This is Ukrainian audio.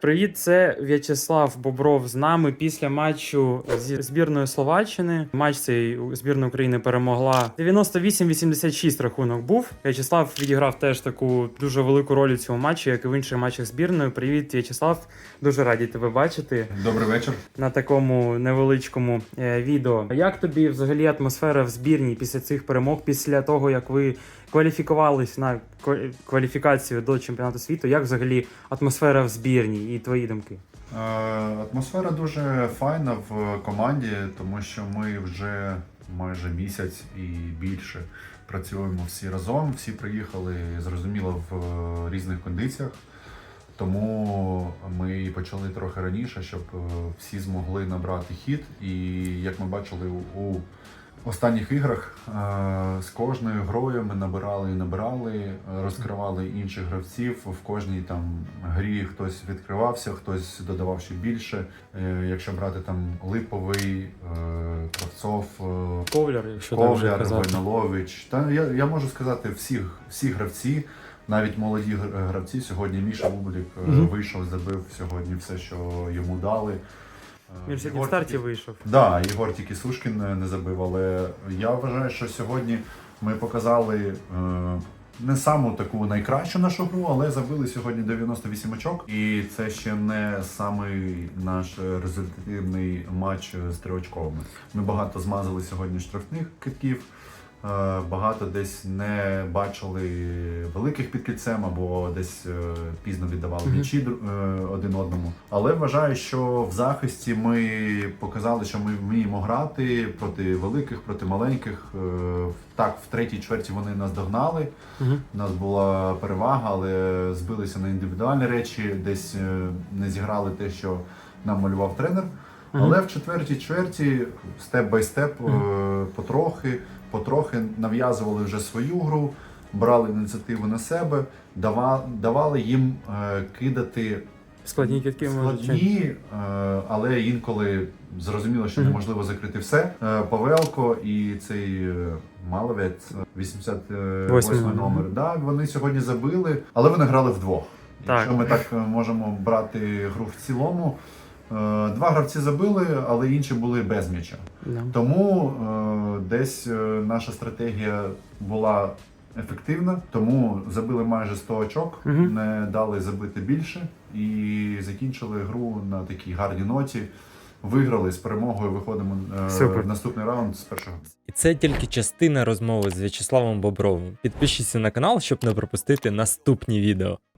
Привіт, це В'ячеслав Бобров з нами після матчу зі збірною Словаччини. Матч цей збірна України перемогла 98-86 рахунок був. В'ячеслав відіграв теж таку дуже велику роль у цьому матчі, як і в інших матчах збірної. Привіт, В'ячеслав. Дуже раді тебе бачити Добрий вечір. на такому невеличкому е, відео. Як тобі взагалі атмосфера в збірній після цих перемог, після того як ви кваліфікувались на кваліфікацію до чемпіонату світу? Як взагалі атмосфера в збірній і твої думки? Е, Атмосфера дуже файна в команді, тому що ми вже майже місяць і більше працюємо всі разом. Всі приїхали зрозуміло в е, різних кондиціях. Тому ми почали трохи раніше, щоб е, всі змогли набрати хід. І як ми бачили у- останніх іграх, е, з кожною грою ми набирали і набирали, е, розкривали інших гравців. В кожній там грі хтось відкривався, хтось додавав ще більше. Е, Якщо брати там липовий, кравцов, Ковляр, якщо Ковляр. Войнолович. Та я, я можу сказати, всі, всі гравці, навіть молоді гр- гравці. Сьогодні Міша Бублік Мгм. вийшов, забив сьогодні все, що йому дали. Е, Він сьогодні в Ігор старті тільки- вийшов. Да, Ігор тільки Сушкін не- не забив, але я вважаю, що сьогодні ми показали е, не саму таку найкращу нашу гру, але забили сьогодні 98 очок. І це ще не самий наш результативний матч з триочковими. Ми багато змазали сьогодні штрафних китків. Е, Багато десь не бачили великих під кільцем або десь е, пізно віддавали м'ячі е, один одному. Але вважаю, що в захисті ми показали, що ми вміємо грати проти великих, проти маленьких. Так, в третій чверті вони нас догнали. У нас була перевага, але збилися на індивідуальні речі, десь не зіграли те, що нам малював тренер. Але в четвертій чверті степ бай степ, е, потрохи, потрохи нав'язували вже свою гру, брали ініціативу на себе, давали їм е, кидати Складні кітки складні, е, але інколи зрозуміло, що неможливо закрити все. Е, Павелко і цей Маловець, 88 Восьмий. номер. Да, вони сьогодні забили, але вони грали вдвох. Так. Якщо ми так можемо брати гру в цілому. Два гравці забили, але інші були без м'яча. Да. Тому десь е, наша стратегія була ефективна, тому забили майже 100 очок, Мгм. не дали забити більше і закінчили гру на такій гарній ноті. Виграли з перемогою. Виходимо е, Супер. в наступний раунд з першого. І це тільки частина розмови з В'ячеславом Бобровим. Підпишіться на канал, щоб не пропустити наступні відео.